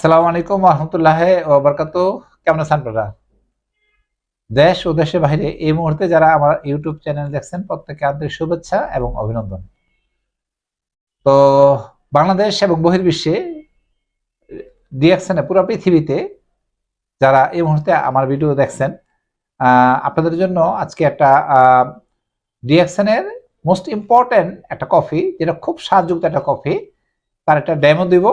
আসসালামু আলাইকুম রহমতুল্লাহ বরকাত কেমন আছেন আপনারা? দেশ ও দেশের বাইরে এই মুহূর্তে যারা আমার ইউটিউব চ্যানেল দেখছেন প্রত্যেকে আন্তরিক শুভেচ্ছা এবং অভিনন্দন। তো বাংলাদেশ এবং বহির্বিশ্বে ডিএকশনে পুরো পৃথিবীতে যারা এই মুহূর্তে আমার ভিডিও দেখছেন আপনাদের জন্য আজকে একটা ডিএকশনের মোস্ট ইম্পর্ট্যান্ট একটা কফি যেটা খুব স্বাদযুক্ত একটা কফি তার একটা ডেমো দিব।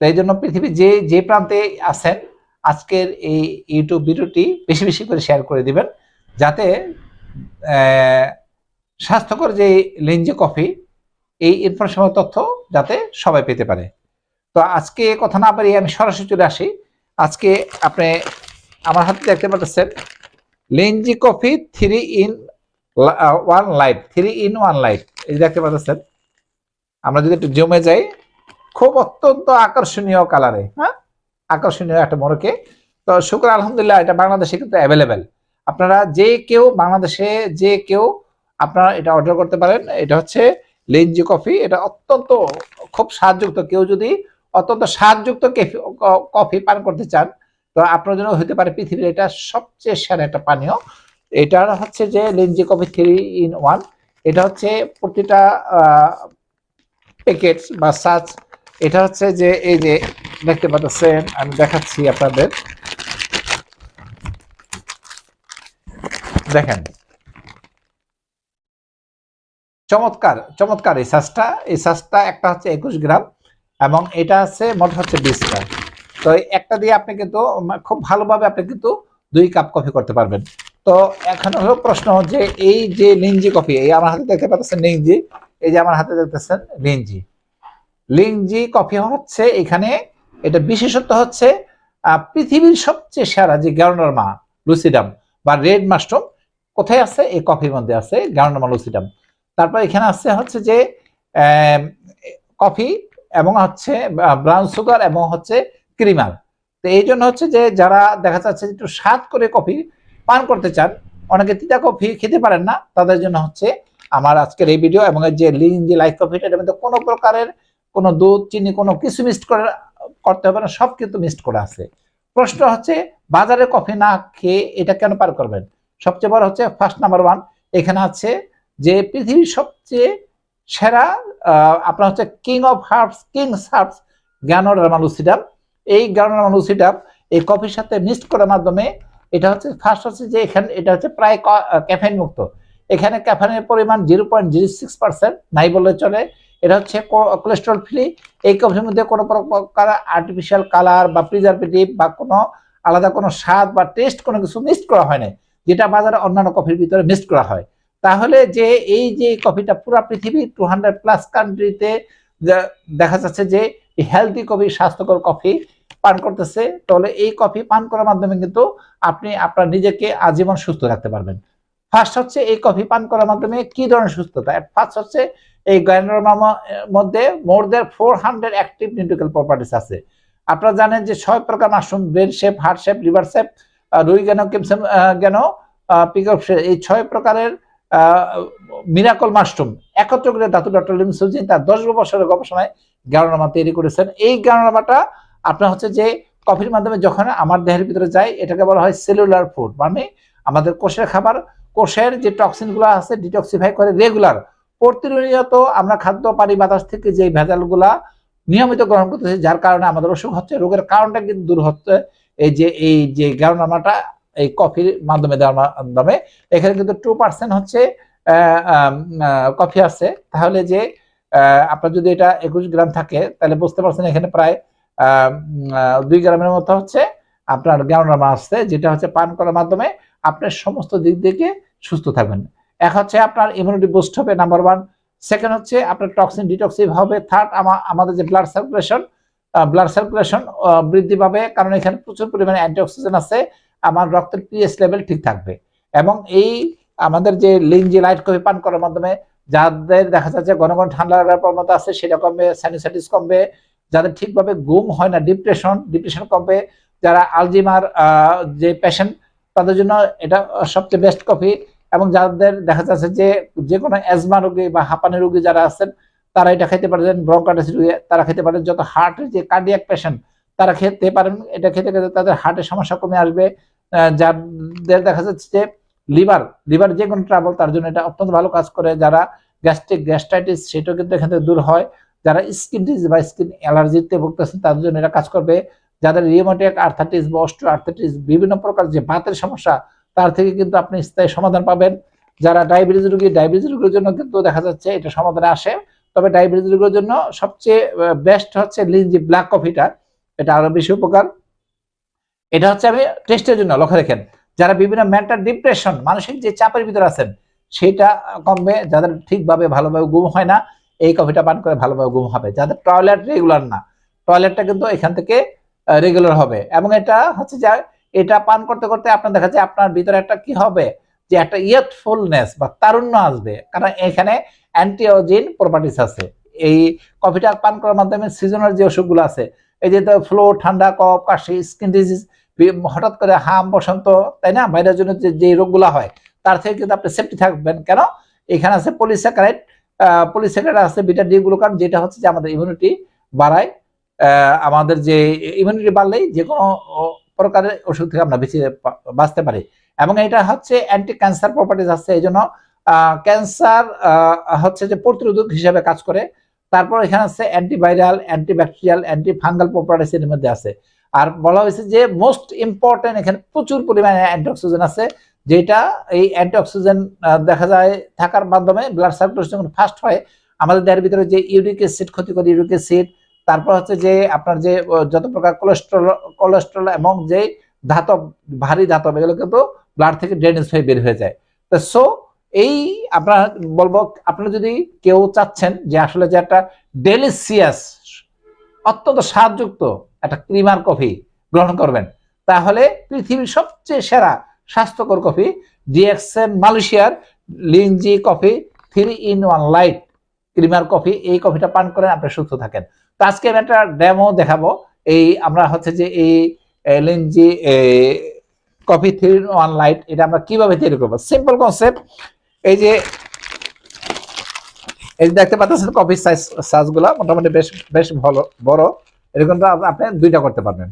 তো এই জন্য পৃথিবীর যে যে প্রান্তে আছেন, আজকের এই ইউটিউব ভিডিওটি বেশি বেশি করে শেয়ার করে দিবেন, যাতে স্বাস্থ্যকর যে লেঞ্জি কফি, এই ইনফরমেশন তথ্য যাতে সবাই পেতে পারে। তো আজকে কথা না পারি আমি সরাসরি চলে আসি। আজকে আপনি আমার হাতে দেখতে পাচ্ছেন Lingzhi coffee three in one light three in one light এই দেখতে পাচ্ছেন। আমরা যদি একটু জমে যাই খুব অত্যন্ত আকর্ষণীয় কালারে হ্যাঁ? আকর্ষণীয় একটা মোড়কে। তো শুক্র আলহামদুলিল্লাহ এটা বাংলাদেশে কিন্তু অ্যাভেলেবেল আপনারা যে কেউ বাংলাদেশে যে কেউ আপনারা এটা অর্ডার করতে পারেন। এটা হচ্ছে লেঞ্জি কফি এটা অত্যন্ত খুব স্বাদযুক্ত। কেউ যদি অত্যন্ত স্বাদযুক্ত কেফি- পান করতে চান তো আপনার জন্য হতে পারে পৃথিবীর এটা সবচেয়ে সেরা একটা পানীয়। এটা হচ্ছে যে Lingzhi coffee three in one এটা হচ্ছে প্রতিটা প্যাকেট বা সাজ এটা হচ্ছে যে, এই যে দেখতে পাচ্ছেন, আমি দেখাচ্ছি আপনাদের। দেখেন। চমৎকার চমৎকার এই সাজটা। এই সাজটা একটা হচ্ছে একুশ গ্রাম, এবং এটা আছে মোট হচ্ছে বিশটা তো একটা দিয়ে আপনি কিন্তু খুব ভালোভাবে আপনি কিন্তু দুই কাপ কফি করতে পারবেন। তো এখন হলো প্রশ্ন যে, এই যে লিঞ্জি কফি, এই আমার হাতে দেখতে পাচ্ছেন লিঞ্জি এই যে আমার হাতে দেখতেছেন লিঞ্জি লিংজি কফি হচ্ছে এখানে, এটা বিশেষত্ব হচ্ছে পৃথিবীর সবচেয়ে সেরা যে গ্যারোনারমা লুসিডাম বা রেড মাশরুম, কোথায় আছে? এই কফির মধ্যে আছে গ্যারোনারমা লুসিডাম। তারপর এখানে আছে হচ্ছে যে কফি এবং হচ্ছে ব্রাউন সুগার এবং হচ্ছে ক্রিমাল। তো এই জন্য হচ্ছে যে, যারা দেখা যাচ্ছে একটু স্বাদ করে কফি পান করতে চান, অনেকে তিতা কফি খেতে পারেন না। তাদের জন্য হচ্ছে আমার আজকের এই ভিডিও এবং যে লিন যে লাইট কফিটা এটার মধ্যে কোনো প্রকারের কোনো দুধ, চিনি, কোনো কিছু মিক্সড করে করতে হবে না, সব কিন্তু মিক্সড করা আছে। প্রশ্ন হচ্ছে, বাজারে কফি না খেয়ে এটা কেন পার করবেন? সবচেয়ে বড় হচ্ছে ফার্স্ট নাম্বার ওয়ান এখানে আছে যে পৃথিবীর সবচেয়ে সেরা আপনার হচ্ছে king of herbs king herbs ganoderma lucidum এই গ্যানোডার্মালুসিডাম এই কফির সাথে মিক্সড করার মাধ্যমে এটা হচ্ছে ফার্স্ট হচ্ছে যে এখানে, এটা হচ্ছে প্রায় ক্যাফেন মুক্ত। এখানে ক্যাফেনের পরিমাণ zero point zero six percent নাই বললে চলে। এটা হচ্ছে কোলেস্ট্রল ফ্রি এই কফির মধ্যে কোনো প্রকার আর্টিফিশিয়াল কালার বা প্রিজারভেটিভ বা কোনো আলাদা কোনো স্বাদ বা টেস্ট কোনো কিছু মিক্সড করা হয় না যেটা বাজারে অন্যান্য কফির ভিতরে মিক্সড করা হয়। তাহলে যে এই যে কফিটা পুরো পৃথিবী টু হান্ড্রেড প্লাস কান্ট্রিতে দেখা যাচ্ছে যে হেলদি কফি স্বাস্থ্যকর কফি পান করতেছে, তাহলে এই কফি পান করার মাধ্যমে কিন্তু আপনি আপনার নিজেকে আজীবন সুস্থ রাখতে পারবেন। ফার্স্ট হচ্ছে এই কফি পান করার মাধ্যমে কি ধরনের সুস্থতা? ফার্স্ট হচ্ছে এই গ্যানোডার্মার মধ্যে more than four hundred active nutraceutical properties আছে। আপনারা জানেন যে ছয় প্রকার mushroom, brain shape, heart shape, liver shape রুই গেন কেমসেম গেন পিকআপ এই ছয় প্রকারের মিরাকল মাশরুম। একত্র করে দাতু ডক্টর লিমসুজিন তার দশ বছরের গবেষণায় গ্যানোডার্মা তৈরি করেছেন। এই গ্যানোডার্মাটা আপনার হচ্ছে যে কফির মাধ্যমে যখন আমার দেহের ভিতরে যায়, এটাকে বলা হয় সেলুলার ফুড মানে আমাদের কোষের খাবার কোষের যে টক্সিনগুলো আছে ডিটক্সিফাই করে রেগুলার প্রতিনিয়ত আমরা খাদ্য পানি বাতাস থেকে যে ভেজালগুলা নিয়মিত গ্রহণ করতেছি, যার কারণে আমাদের অসুখ হচ্ছে। রোগের কারণটা কিন্তু দূর হচ্ছে। এই যে এই যে গ্যারোনামাটা এই কফির মাধ্যমে দেওয়ার মাধ্যমে। এখানে কিন্তু টু পার্সেন্ট হচ্ছে কফি আছে। তাহলে যে আপনার যদি এটা একুশ গ্রাম থাকে, তাহলে বুঝতে পারছেন এখানে প্রায় দুই গ্রামের মতো হচ্ছে আপনার গ্যারোনামা আসছে, যেটা হচ্ছে পান করার মাধ্যমে। আপনার সমস্ত দিক থেকে সুস্থ থাকবেন। এক হচ্ছে আপনার ইমিউনিটি বুস্ট হবে নাম্বার ওয়ান সেকেন্ড হচ্ছে আপনার টক্সিন ডিটক্সিভ হবে। থার্ড আমাদের যে ব্লাড সার্কুলেশন ব্লাড সার্কুলেশন বৃদ্ধি পাবে। কারণ এখানে প্রচুর পরিমাণে অ্যান্টিঅক্সিডেন্ট আছে। আমার রক্তের পিএস লেভেল ঠিক থাকবে। এবং এই আমাদের যে লিঞ্জি লাইট কফি পান করার মাধ্যমে যাদের দেখা যাচ্ছে ঘন ঘন ঠান্ডা লাগার প্রবণতা আছে, সেটা কমবে সাইনোসাইটিস কমবে। যাদের ঠিকভাবে ঘুম হয় না ডিপ্রেশন ডিপ্রেশন কমবে। যারা আলজিমার যে পেশেন্ট তাদের জন্য এটা সবচেয়ে বেস্ট কফি এবং যাদের দেখা যাচ্ছে যে যে কোনো অ্যাজমা রোগী বা হাঁপানি রোগী যারা আছেন, তারা এটা খেতে পারেন ব্রঙ্কাইটিস রোগী তারা খেতে পারেন। যত হার্টের যে কার্ডিয়াক পেশেন্ট তারা খেতে পারেন, এটা খেতে খেতে তাদের হার্টের সমস্যা কমে আসবে। যাদের দেখা যাচ্ছে যে লিভার লিভার যে কোনো ট্রাবল তার জন্য এটা অত্যন্ত ভালো কাজ করে। যারা গ্যাস্ট্রিক গ্যাস্ট্রাইটিস সেটাও কিন্তু এখান থেকে দূর হয়। যারা স্কিন ডিজিজ বা স্কিন অ্যালার্জিতে ভুগতেছেন তাদের জন্য এটা কাজ করবে। যাদের রিওমেটিক আর্থাইটিস বা অস্ট্রো আর্থাইটিস বিভিন্ন প্রকার যে বাতের সমস্যা, তার থেকে কিন্তু আপনি স্থায়ী সমাধান পাবেন। যারা ডায়াবেটিস রোগী ডায়াবেটিস রোগীর জন্য কিন্তু দেখা যাচ্ছে এটা সমাধানে আসে। তবে ডায়াবেটিস রোগীর জন্য সবচেয়ে বেস্ট হচ্ছে লিঞ্জি ব্ল্যাক কফিটা। এটা আরও বেশি উপকার। এটা হচ্ছে আমি টেস্টের জন্য লক্ষ্য রাখেন। যারা বিভিন্ন মেন্টাল ডিপ্রেশন মানসিক যে চাপের ভিতরে আছেন, সেটা কমবে, যাদের ঠিকভাবে ভালোভাবে ঘুম হয় না, এই কফিটা পান করে ভালোভাবে ঘুম হবে। যাদের টয়লেট রেগুলার না টয়লেটটা কিন্তু এখান থেকে রেগুলার হবে। এবং এটা হচ্ছে যে, এটা পান করতে করতে আপনার দেখা যায় আপনার ভিতরে একটা কি হবে, যে একটা ইয়থফুলনেস বা তারুণ্য আসবে। কারণ এখানে অ্যান্টিওজিন প্রপার্টিস আছে। এই কফিটা পান করার মাধ্যমে সিজনাল যে অসুখগুলো আছে, এই যে ফ্লো ঠান্ডা কফ কাশি স্কিন ডিজিজ হঠাৎ করে হাম, বসন্ত, তাই না? বাইরের জন্য যে রোগগুলো হয়, তার থেকে কিন্তু আপনি সেফটি থাকবেন। কেন? এখানে আছে পলিস্যাকারাইড পলিস্যাকারাইড আছে বিটা ডি গ্লুকান যেটা হচ্ছে যে আমাদের ইমিউনিটি বাড়ায়। আমাদের যে ইমিউনিটি বাড়লেই যে কোনো প্রকারের ওষুধ থেকে আমরা বেঁচে বাঁচতে পারি। এবং এটা হচ্ছে অ্যান্টি ক্যান্সার প্রপার্টিস আছে এই জন্য ক্যান্সার হচ্ছে যে প্রতিরোধক হিসাবে কাজ করে। তারপর এখানে আছে antiviral antibacterial anti fungal properties এর মধ্যে আছে। আর বলা হয়েছে যে মোস্ট ইম্পর্টেন্ট এখানে প্রচুর পরিমাণে অ্যান্টিঅক্সিজেন আছে, যেটা এই অ্যান্টিঅক্সিজেন দেখা যায় থাকার মাধ্যমে ব্লাড সার্কুলেশন ফাস্ট হয়, আমাদের দেহের ভিতরে যে ইউরিক অ্যাসিড ক্ষতিকর ইউরিক অ্যাসিড তারপর হচ্ছে যে আপনার যে যত প্রকার কোলেস্ট্রল কোলেস্ট্রল এবং যে ধাতব, ভারী ধাতব, এগুলো কিন্তু ব্লাড থেকে ড্রেনেজ হয়ে বের হয়ে যায়। তো সো এই আপনার বলব, আপনারা যদি কেউ চাচ্ছেন যে আসলে যে একটা ডেলিসিয়াস অত্যন্ত স্বাদযুক্ত একটা ক্রিমার কফি গ্রহণ করবেন, তাহলে পৃথিবীর সবচেয়ে সেরা স্বাস্থ্যকর কফি ডিএক্সএন মালয়েশিয়ার Lingzhi coffee three in one light creamer coffee এই কফিটা পান করেন, আপনি সুস্থ থাকেন। তো আজকে আমি একটা ডেমো দেখাবো। এই আমরা হচ্ছে যে এই Lingzhi coffee three one light এটা আমরা কীভাবে তৈরি করব? সিম্পল কনসেপ্ট এই যে এই যে দেখতে পাচ্ছেন কফি সাইজ সাইজগুলো মোটামুটি বেশ বেশ ভালো, বড়। এরকম তো আপনি দুইটা করতে পারবেন।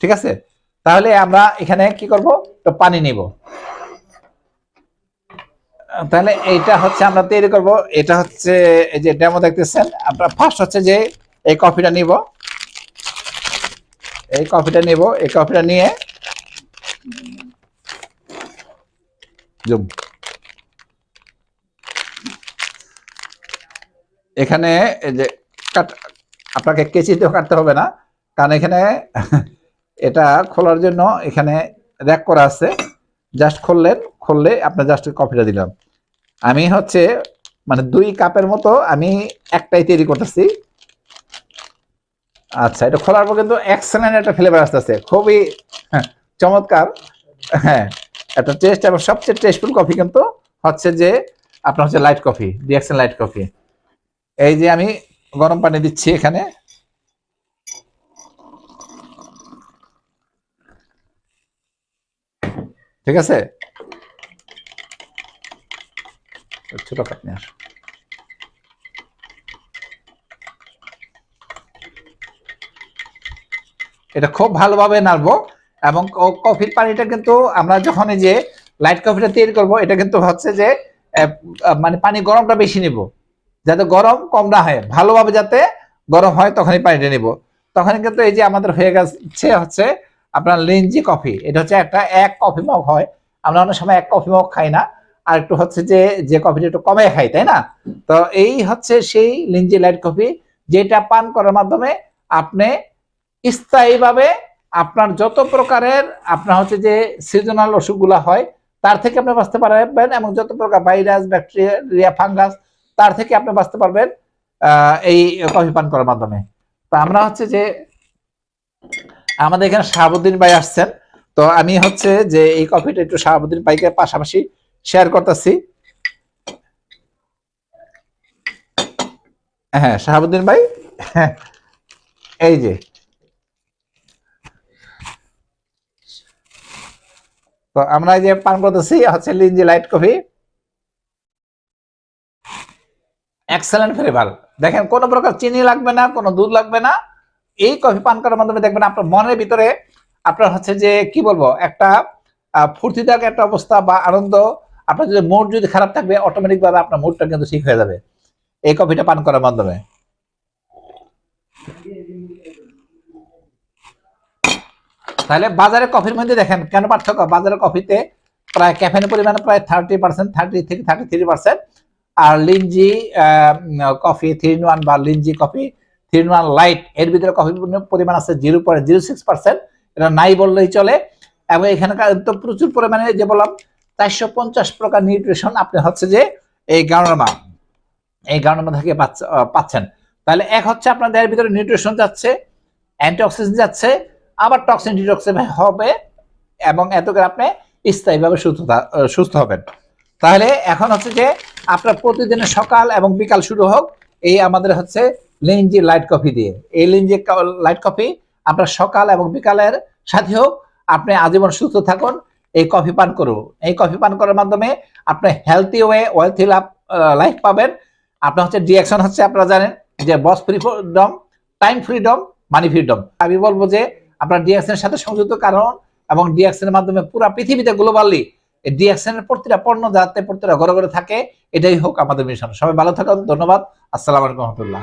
ঠিক আছে? তাহলে আমরা এখানে কি করব? তো পানি নিব। তাহলে এইটা হচ্ছে আমরা তৈরি করব। এটা হচ্ছে, এই যে ডেমো দেখতেছেন, আমরা ফার্স্ট হচ্ছে যে এই কফিটা নিব। এই কফিটা নিব। এই কফিটা নিয়ে জুম। এখানে এই যে কাট আপনাকে কেচিতেও কাটতে হবে না কারণ এখানে এটা খোলার জন্য এখানে র্যাক করা আছে। জাস্ট খুললেন খুললে আপনার জাস্ট কফিটা দিলাম আমি হচ্ছে মানে দুই কাপের মতো আমি একটাই তৈরি করতেছি। আচ্ছা এটা খোলার পর কিন্তু এক্সেলেন্ট একটা ফ্লেভার আসতেছে। খুবই হ্যাঁ, চমৎকার। হ্যাঁ একটা টেস্ট এবং সবচেয়ে টেস্টফুল কফি কিন্তু হচ্ছে যে আপনার হচ্ছে light coffee DXN light coffee এই যে আমি গরম পানি দিচ্ছি এখানে। ঠিক আছে? ছোট কাপ নিয়ে এটা খুব ভালোভাবে নাড়বো এবং কফির পানিটা কিন্তু আমরা যখন যে লাইট কফিটা তৈরি করব, এটা কিন্তু হচ্ছে যে মানে পানি গরমটা বেশি নিব। যাতে গরম কম না হয়। ভালোভাবে যাতে গরম হয়, তখনই পানিটা নিব। তখন কিন্তু এই যে আমাদের হয়ে গেছে হচ্ছে আপনার লিঞ্জি কফি। এটা হচ্ছে একটা এক কফি মগ হয়। আমরা অনেক সময় এক কফি মগ খাই না। আর একটু হচ্ছে যে যে কফিটা একটু কমে খাই, তাই না? তো এই হচ্ছে সেই লিঞ্জি লাইট কফি যেটা পান করার মাধ্যমে আপনি স্থায়ীভাবে আপনার যত প্রকারের আপনার হচ্ছে যে সিজনাল অসুখগুলো হয় তার থেকে আপনি বাঁচতে পারবেন এবং যত প্রকার ভাইরাস ব্যাকটেরিয়া ফাঙ্গাস তার থেকে আপনি বাঁচতে পারবেন এই কফি পান করার মাধ্যমে। তো আমরা হচ্ছে যে আমাদের এখানে শাহাবুদ্দিন ভাই আসছেন। তো আমি হচ্ছে যে এই কফিটা একটু শাহাবুদ্দিন ভাইকে পাশাপাশি শেয়ার করতেছি। হ্যাঁ শাহাবুদ্দিন ভাই? হ্যাঁ, এই যে। তো আমরা যে পান করতেছি, হচ্ছে Lingzhi light coffee excellent flavour দেখেন, কোনো প্রকার চিনি লাগবে না, কোনো দুধ লাগবে না। এই কফি পান করার মাধ্যমে দেখবেন আপনার মনের ভিতরে আপনার হচ্ছে যে, কি বলব, একটা ফুর্তিদায়ক একটা অবস্থা বা আনন্দ। আপনার যদি মুড যদি খারাপ থাকবে অটোমেটিক ভাবে আপনার মুডটা কিন্তু ঠিক হয়ে যাবে। এই কফিটা পান করার মাধ্যমে। তাহলে বাজারে কফির মধ্যে দেখেন, কেন পার্থক্য? বাজারে কফিতে প্রায় ক্যাফেনের পরিমাণ প্রায় থার্টি পার্সেন্ট থার্টি থেকে thirty three percent R Lingzhi coffee three in one বা Lingzhi coffee three in one লাইটের ভিতরে কফির পরিমাণ আছে zero point zero six percent এটা নাই বললেই চলে। এবং এখানকার তো প্রচুর পরিমাণে যে বললাম, চারশো পঞ্চাশ প্রকার নিউট্রিশন আপনি হচ্ছে যে এই গানোরমা এই গানোরমা থেকে পাচ্ছ- পাচ্ছেন। তাহলে এক হচ্ছে আপনার দেহের ভিতরে নিউট্রিশন যাচ্ছে অ্যান্টিঅক্সিডেন্ট যাচ্ছে আবার টক্সিন ডিটক্সিফাই হবে এবং এত করে আপনি স্থায়ীভাবে সুস্থতা সুস্থ হবেন। তাহলে এখন হচ্ছে যে আপনার প্রতিদিনের সকাল এবং বিকাল শুরু হোক, এই আমাদের হচ্ছে লিঞ্জি লাইট কফি দিয়ে। এই লিঞ্জি লাইট কফি আপনার সকাল এবং বিকালের সাথে হোক, আপনি আজীবন সুস্থ থাকুন, এই কফি পান করুন। এই কফি পান করার মাধ্যমে আপনি হেলথি ওয়ে ওয়েলথি লাইফ পাবেন। আপনার হচ্ছে ডিএকশন হচ্ছে, আপনারা জানেন যে boss freedom time freedom money freedom আমি বলব যে আপনার ডিএক্সএন সাথে সংযুক্ত কারণ এবং ডিএক্সএন এর মাধ্যমে পুরো পৃথিবীতে গ্লোবালি ডিএক্সএন এর প্রতিটা পণ্য যাতে প্রতিটা ঘরে ঘরে থাকে, এটাই হোক আমাদের মিশন সবাই ভালো থাকুন, ধন্যবাদ। আসসালাম আলাইকুম রহমতুল্লাহ।